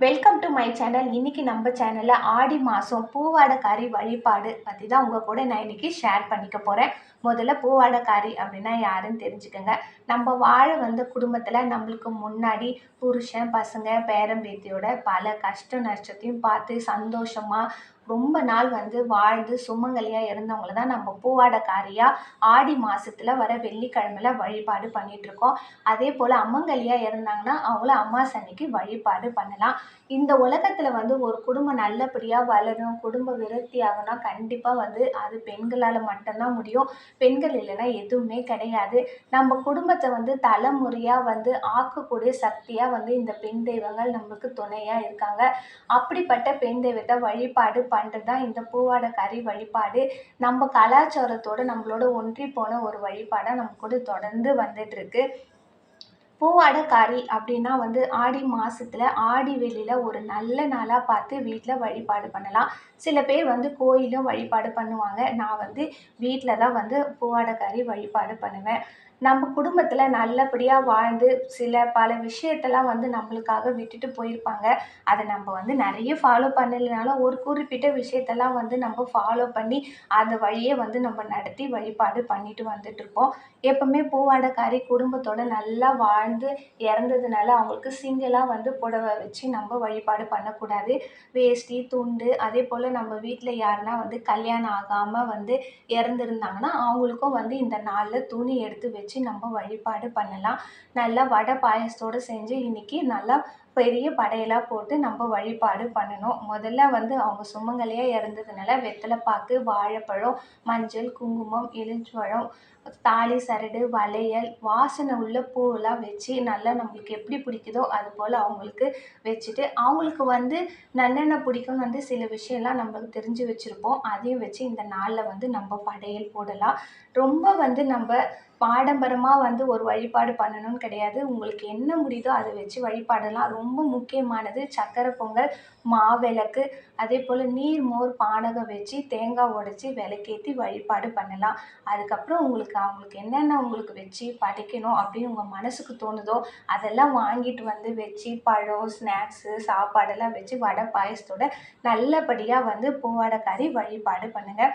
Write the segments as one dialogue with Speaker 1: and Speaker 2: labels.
Speaker 1: Welcome to my channel இன்றைக்கி நம்ம சேனலில் ஆடி மாதம் பூவாடைக்காரி வழிபாடு பற்றி தான் உங்கள் கூட நான் இன்றைக்கி ஷேர் பண்ணிக்க போகிறேன் முதல்ல பூவாடைக்காரி அப்படின்னா யாருன்னு தெரிஞ்சுக்கோங்க. நம்ம வாழ வந்த குடும்பத்தில் நம்மளுக்கு முன்னாடி புருஷன் பசங்க பேரம்பேத்தியோட பல கஷ்ட நஷ்டத்தையும் பார்த்து சந்தோஷமாக ரொம்ப நாள் வந்து வாழ்ந்து சுமங்கலியாக இருந்தவங்கள தான் நம்ம பூவாடைக்காரியாக ஆடி மாதத்தில் வர வெள்ளிக்கிழமையில வழிபாடு பண்ணிகிட்ருக்கோம் அதே போல் அம்மங்கலியாக இருந்தாங்கன்னா அவங்கள அம்மாசை அன்னைக்கு வழிபாடு பண்ணலாம். இந்த உலகத்தில் வந்து ஒரு குடும்பம் நல்லபடியாக வளரும் குடும்ப விருத்தி ஆகும்னா கண்டிப்பாக வந்து அது பெண்களால் மட்டும்தான் முடியும். பெண்கள் இல்லைன்னா எதுவுமே கிடையாது. நம்ம குடும்பத்தை வந்து தலைமுறையாக வந்து ஆக்கக்கூடிய சக்தியாக வந்து இந்த பெண் தெய்வங்கள் நம்மளுக்கு துணையாக இருக்காங்க. அப்படிப்பட்ட பெண் தெய்வத்தை வழிபாடு பண்ணுறது தான் இந்த பூவாடைக்காரி வழிபாடு. நம்ம கலாச்சாரத்தோட நம்மளோட ஒன்றி போன ஒரு வழிபாடாக நம்ம கூட தொடர்ந்து வந்துட்டுருக்கு பூவாடைக்காரி அப்படின்னா வந்து ஆடி மாதத்துல ஆடி வெளியில் ஒரு நல்ல நாளாக பார்த்து வீட்டில் வழிபாடு பண்ணலாம். சில பேர் வந்து கோயிலும் வழிபாடு பண்ணுவாங்க. நான் வந்து வீட்டில் தான் வந்து பூவாடைக்காரி வழிபாடு பண்ணுவேன். நம்ம குடும்பத்தில் நல்லபடியாக வாழ்ந்து சில பல விஷயத்தெல்லாம் வந்து நம்மளுக்காக விட்டுட்டு போயிருப்பாங்க. அதை நம்ம வந்து நிறைய ஃபாலோ பண்ணலைனாலும் ஒரு குறிப்பிட்ட விஷயத்தெல்லாம் வந்து நம்ம ஃபாலோ பண்ணி அந்த வழியை வந்து நம்ம நடத்தி வழிபாடு பண்ணிட்டு வந்துட்டுருப்போம் எப்போவுமே பூவாடைக்காரி குடும்பத்தோட நல்லா வாழ்ந்து இறந்ததுனால அவங்களுக்கு சிங்கிளாக வந்து புடவை வச்சு நம்ம வழிபாடு பண்ணக்கூடாது. வேஷ்டி துண்டு அதே போல் நம்ம வீட்டில் யாருன்னா வந்து கல்யாணம் ஆகாமல் வந்து இறந்துருந்தாங்கன்னா அவங்களுக்கும் வந்து இந்த நாளில் துணி எடுத்து வச்சு நம்ம வழிபாடு பண்ணலாம். நல்லா வடை பாயசத்தோடு செஞ்சு இன்றைக்கி நல்லா பெரிய படையலாக போட்டு நம்ம வழிபாடு பண்ணணும். முதல்ல வந்து அவங்க சுமங்கலியாக இறந்ததுனால வெத்தலைப்பாக்கு வாழைப்பழம் மஞ்சள் குங்குமம் எலுமிச்சம்பழம் தாலி சரடு வளையல் வாசனை உள்ள பூவெல்லாம் வச்சு நல்லா நம்மளுக்கு எப்படி பிடிக்குதோ அது போல் அவங்களுக்கு வச்சுட்டு அவங்களுக்கு வந்து நல்லெண்ணெய் பிடிக்கும்னு வந்து சில விஷயம்லாம் நம்மளுக்கு தெரிஞ்சு வச்சுருப்போம். அதையும் வச்சு இந்த நாளில் வந்து நம்ம படையல் போடலாம். ரொம்ப வந்து நம்ம ஆடம்பரமாக வந்து ஒரு வழிபாடு பண்ணணும்னு கிடையாது. உங்களுக்கு என்ன முடியுதோ அதை வச்சு வழிபாடலாம். ரொம்ப ரொம்ப முக்கியமானது சக்கரை பொங்கல் மாவிளக்கு அதே போல் நீர் மோர் பானகம் வச்சு தேங்காய் உடச்சி விளக்கேற்றி வழிபாடு பண்ணலாம். அதுக்கப்புறம் உங்களுக்கு அவங்களுக்கு என்னென்ன உங்களுக்கு வச்சு படைக்கணும் அப்படின்னு உங்கள் மனசுக்கு தோணுதோ அதெல்லாம் வாங்கிட்டு வந்து வச்சு பழம் ஸ்நாக்ஸு சாப்பாடெல்லாம் வச்சு வடை பாயசத்தோட நல்லபடியாக வந்து பூவாடைக்காரி வழிபாடு பண்ணுங்கள்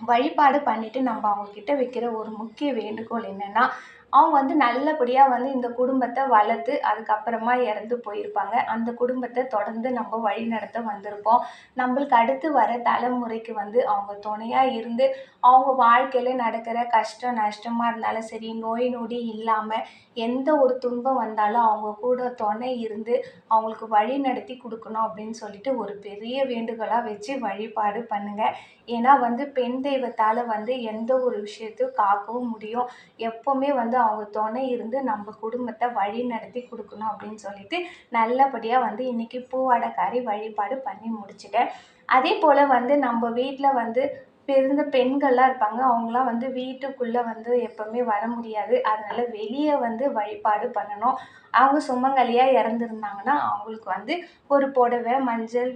Speaker 1: வழிபாடு பண்ணிவிட்டு நம்ம அவங்கக்கிட்ட வைக்கிற ஒரு முக்கிய வேண்டுகோள் என்னென்னா அவங்க வந்து நல்லபடியாக வந்து இந்த குடும்பத்தை வளர்த்து அதுக்கப்புறமா இறந்து போயிருப்பாங்க. அந்த குடும்பத்தை தொடர்ந்து நம்ம வழி நடத்த வந்திருப்போம். நம்மளுக்கு அடுத்து வர தலைமுறைக்கு வந்து அவங்க துணையாக இருந்து அவங்க வாழ்க்கையில் நடக்கிற கஷ்டம் நஷ்டமாக இருந்தாலும் சரி நோய் நொடி இல்லாமல் எந்த ஒரு துன்பம் வந்தாலும் அவங்க கூட துணை இருந்து அவங்களுக்கு வழி நடத்தி கொடுக்கணும் அப்படின்னு சொல்லிட்டு ஒரு பெரிய வேண்டுகோளாக வச்சு வழிபாடு பண்ணுங்கள் ஏன்னா வந்து பெண் தெய்வத்தால் வந்து எந்த ஒரு விஷயத்தையும் காக்கவும் முடியும். எப்போவுமே வந்து அவங்க துணை இருந்து நம்ம குடும்பத்தை வழி நடத்தி கொடுக்கணும் அப்படின்னு சொல்லிட்டு நல்லபடியாக வந்து இன்றைக்கி பூவாடைக்காரி வழிபாடு பண்ணி முடிச்சிட்டேன். அதே போல் வந்து நம்ம வீட்டில் வந்து பிறந்த பெண்கள்லாம் இருப்பாங்க. அவங்களாம் வந்து வீட்டுக்குள்ளே வந்து எப்போவுமே வர முடியாது. அதனால் வெளியே வந்து வழிபாடு பண்ணணும். அவங்க சுமங்கலியாக இறந்துருந்தாங்கன்னா அவங்களுக்கு வந்து ஒரு புடவை மஞ்சள்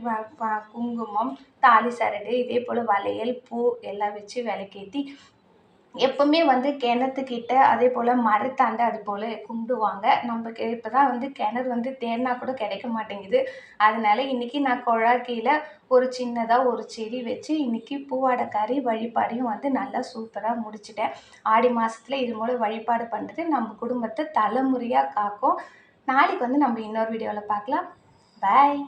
Speaker 1: குங்குமம் தாலி சரடு இதே போல் வளையல் பூ எல்லாம் வச்சு விளக்கேற்றி எப்போவுமே வந்து கிணத்துக்கிட்ட அதே போல் மரத்தாண்ட அது போல் கும்பிடுவாங்க. நமக்கு இப்போ தான் வந்து கிணறு வந்து தேடினா கூட கிடைக்க மாட்டேங்குது. அதனால இன்றைக்கி நான் குழா ஒரு சின்னதாக ஒரு செடி வச்சு இன்றைக்கி பூவாடைக்காரி வழிபாடையும் வந்து நல்லா சூப்பராக முடிச்சிட்டேன். ஆடி மாதத்துல இது போல் வழிபாடு பண்ணுறது நம்ம குடும்பத்தை தலைமுறையாக காக்கும். நாளைக்கு வந்து நம்ம இன்னொரு வீடியோவில் பார்க்கலாம். பாய்